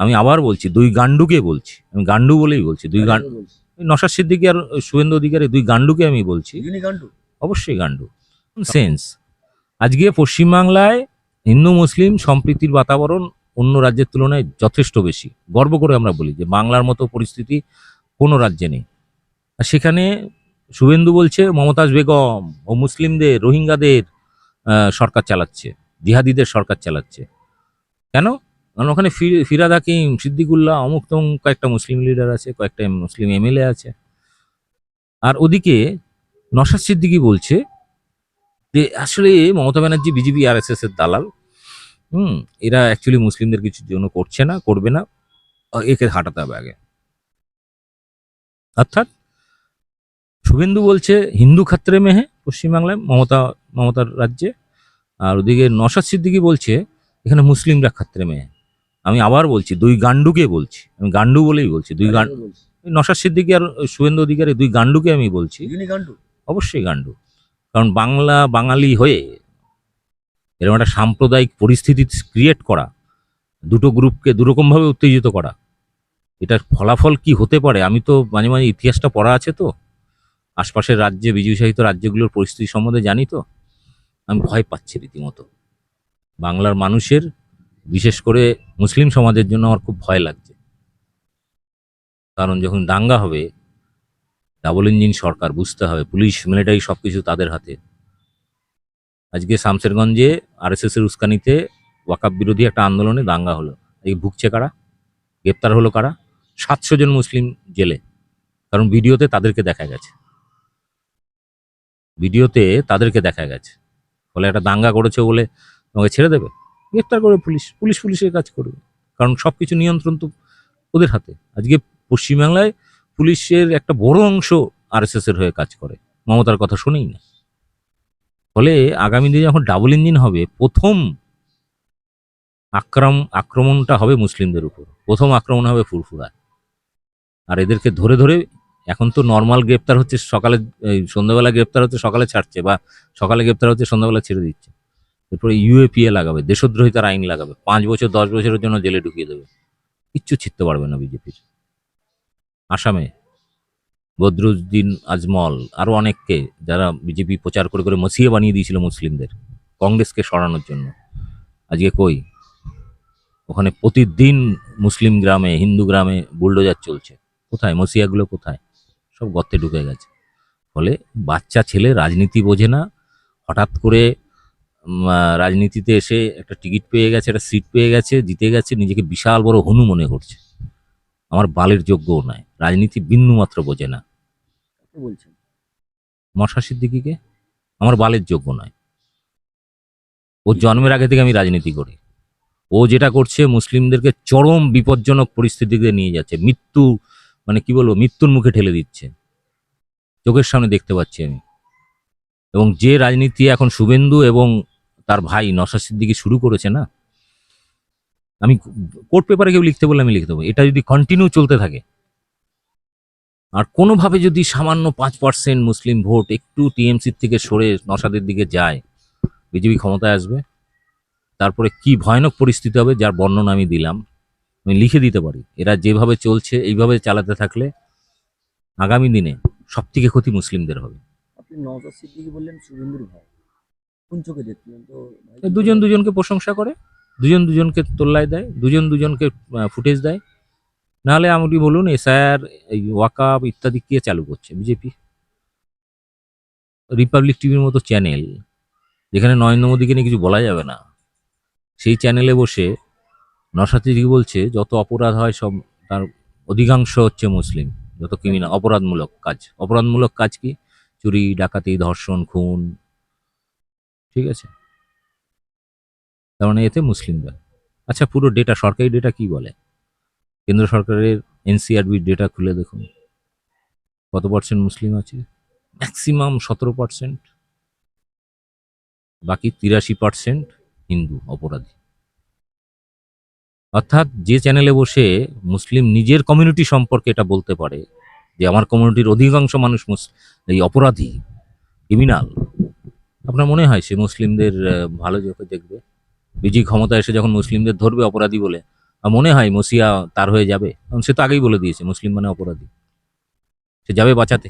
আমি আবার বলছি দুই গান্ডুকে বলছি। আমি গান্ডু বলেই বলছি দুই গান্ডু নশার সিদ্দিকি আর শুভেন্দু অধিকারী দুই গান্ডুকে আমি বলছি। অবশ্যই গান্ডু সেন্স। আজকে পশ্চিমবাংলায় হিন্দু মুসলিম সম্প্রীতির বাতাবরণ অন্য রাজ্যের তুলনায় যথেষ্ট বেশি। গর্ব করে আমরা বলি যে বাংলার মতো পরিস্থিতি কোনো রাজ্যে নেই। আর সেখানে শুভেন্দু বলছে মমতাজ বেগম ও মুসলিমদের রোহিঙ্গাদের সরকার চালাচ্ছে জিহাদিদের সরকার চালাচ্ছে। কেন? কারণ ওখানে ফিরাদ হাকিম সিদ্দিকুল্লাহ অমুক তমুক কয়েকটা মুসলিম লিডার আছে, কয়েকটা মুসলিম এমএলএ আছে। আর ওদিকে নসাদ সিদ্দিকি বলছে যে, আসলে মমতা ব্যানার্জি বিজেপি আর এস এর দালাল। হুম, এরা অ্যাকচুয়ালি মুসলিমদের কিছুর জন্য করছে না, করবে না। একে হাঁটাতে হবে আগে। অর্থাৎ শুভেন্দু বলছে, হিন্দু খাত্রে মেহে পশ্চিমবাংলায় মমতা, মমতার রাজ্যে। আর ওদিকে নসাদ সিদ্দিকি বলছে, এখানে মুসলিমরা খাত্রে মেহে। আমি আবার বলছি দুই গান্ডুকে বলছি। আমি গান্ডু বলেই বলছি দুই গান্ডু নসাদ সিদ্দিকি আর শুভেন্দু অধিকারী দুই গান্ডুকে আমি বলছি। অবশ্যই গান্ডু কারণ বাংলা বাঙালি হয়ে এরকম একটা সাম্প্রদায়িক পরিস্থিতি ক্রিয়েট করা দুটো গ্রুপকে দুরকমভাবে উত্তেজিত করা এটার ফলাফল কি হতে পারে? আমি তো মাঝে মাঝে ইতিহাসটা পড়া আছে তো। আশপাশের রাজ্যে বিজয় সাহিত্য রাজ্যগুলোর পরিস্থিতি সম্বন্ধে জানি তো। আমি ভয় পাচ্ছি রীতিমতো। বাংলার মানুষের বিশেষ করে মুসলিম সমাজের জন্য আমার খুব ভয় লাগছে। কারণ যখন দাঙ্গা হবে, ডাবল ইঞ্জিন সরকার বুঝতে হবে, পুলিশ, মিলিটারি সবকিছু তাদের হাতে। আজকে শামসেরগঞ্জে আরএসএস এর উস্কানিতে ওয়াকাব বিরোধী একটা আন্দোলনে দাঙ্গা হলো। এই ভুগছে কারা? গ্রেপ্তার হলো কারা? সাতশো জন মুসলিম জেলে। কারণ ভিডিওতে তাদেরকে দেখা গেছে। ভিডিওতে তাদেরকে দেখা গেছে। ফলে একটা দাঙ্গা করেছে বলে তোমাকে ছেড়ে দেবে? গ্রেপ্তার করবে পুলিশ পুলিশ পুলিশের কাজ করবে। কারণ সব কিছু নিয়ন্ত্রণ তো ওদের হাতে। আজকে পশ্চিমবাংলায় পুলিশের একটা বড় অংশ আরএসএস এর হয়ে কাজ করে। মমতার কথা শুনেই না। ফলে আগামী দিনে যখন ডাবল ইঞ্জিন হবে, প্রথম আক্রম, আক্রমণটা হবে মুসলিমদের উপর। প্রথম আক্রমণ হবে ফুরফুরায়। আর এদেরকে ধরে ধরে এখন তো নর্মাল গ্রেপ্তার হচ্ছে, সকালে সন্ধ্যাবেলা গ্রেপ্তার হচ্ছে, সকালে ছাড়ছে বা সকালে গ্রেপ্তার হচ্ছে, সন্ধ্যাবেলা ছেড়ে দিচ্ছে। এরপরে ইউএপিএ লাগাবে, দেশদ্রোহিতার আইন লাগাবে, পাঁচ বছর, দশ বছরের জন্য জেলে ঢুকিয়ে দেবে। কিচ্ছু ছিটতে পারবে না বিজেপির আসামে বদরুদ্দিন আজমল আরও অনেককে যারা বিজেপি প্রচার করে করে মসিয়ে বানিয়ে দিয়েছিল মুসলিমদের, কংগ্রেসকে সরানোর জন্য। আজকে কই? ওখানে প্রতিদিন মুসলিম গ্রামে, হিন্দু গ্রামে বুলডোজার চলছে। কোথায়? মসিয়াগুলো কোথায়? সব গর্তে ঢুকে গেছে। ফলে বাচ্চা, ছেলে রাজনীতি বোঝে না। হঠাৎ করে রাজনীতিতে এসে একটা টিকিট পেয়ে গেছে একটা সিট পেয়ে গেছে জিতে গেছে নিজেকে বিশাল বড় হনু মনে করছে। আমার বালের যোগ্যও নয় রাজনীতি বিন্দু মাত্র বোঝে না। বলছেন? মশা সিদ্দিকিকে? আমার বালের যোগ্য নয়। ও জন্মের আগে থেকে আমি রাজনীতি করি। ও যেটা করছে মুসলিমদেরকে চরম বিপজ্জনক পরিস্থিতিতে নিয়ে যাচ্ছে। মৃত্যু মানে কি বলব মৃত্যুর মুখে ঠেলে দিচ্ছে। চোখের সামনে দেখতে পাচ্ছি আমি। এবং যে রাজনীতি এখন শুভেন্দু এবং তার ভাই নশা সিদ্দিকি শুরু করেছে না? আমি কোর্ট পেপারে কেউ লিখতে বললে আমি লিখতে দেবো। এটা যদি কন্টিনিউ চলতে থাকে। আর কোনোভাবে যদি সামান্য পাঁচ পার্সেন্ট মুসলিম ভোট একটু টিএমসির থেকে সরে নসাদের দিকে যায়, বিজেপি ক্ষমতায় আসবে, তারপরে কি ভয়ানক পরিস্থিতি হবে যার বর্ণনা আমি দিলাম, আমি লিখে দিতে পারি। এরা যেভাবে চলছে, এইভাবে চালাতে থাকলে আগামী দিনে সব থেকে ক্ষতি মুসলিমদের হবে। আপনি নওজাদ সিদ্দিকি বললেন শুভেন্দুর ভাই। কোন চোখে তো দুজন দুজনকে প্রশংসা করে, দুজন দুজনকে তোল্লায় দেয়, দুজন দুজনকে ফুটেজ দেয়। নাহলে আপনি বলুন, এসআইআর, এই ওয়াকাব ইত্যাদি কে চালু করছে? বিজেপি। রিপাবলিক টিভির মতো চ্যানেল, যেখানে নরেন্দ্র মোদীকে নিয়ে কিছু বলা যাবে না। সেই চ্যানেলে বসে নসাতিদি বলছে, যত অপরাধ হয় সব তার অধিকাংশ হচ্ছে মুসলিম। যত ক্রিমিনাল অপরাধমূলক কাজ। অপরাধমূলক কাজ কি? চুরি, ডাকাতি, ধর্ষণ, খুন ঠিক আছে? তার মানে এতে মুসলিমরা আচ্ছা পুরো ডেটা সরকারি ডেটা কি বলে? কেন্দ্র সরকারের এনসিআরবির ডেটা খুলে দেখুন। কত পার্সেন্ট মুসলিম আছে? ম্যাক্সিমাম সতেরো পার্সেন্ট বাকি তিরাশি পার্সেন্ট হিন্দু অপরাধী। অর্থাৎ যে চ্যানেলে বসে মুসলিম নিজের কমিউনিটি সম্পর্কে এটা বলতে পারে যে, আমার কমিউনিটির অধিকাংশ মানুষ এই অপরাধী ক্রিমিনাল আপনার মনে হয় সে মুসলিমদের ভালো চোখে দেখবে? বিজি ক্ষমতা এসে যখন মুসলিমদের ধরবে অপরাধী বলে মনে হয় মসিয়া তার হয়ে যাবে? সে তো আগেই বলে দিয়েছে, মুসলিম মানে অপরাধী। সে যাবে বাঁচাতে।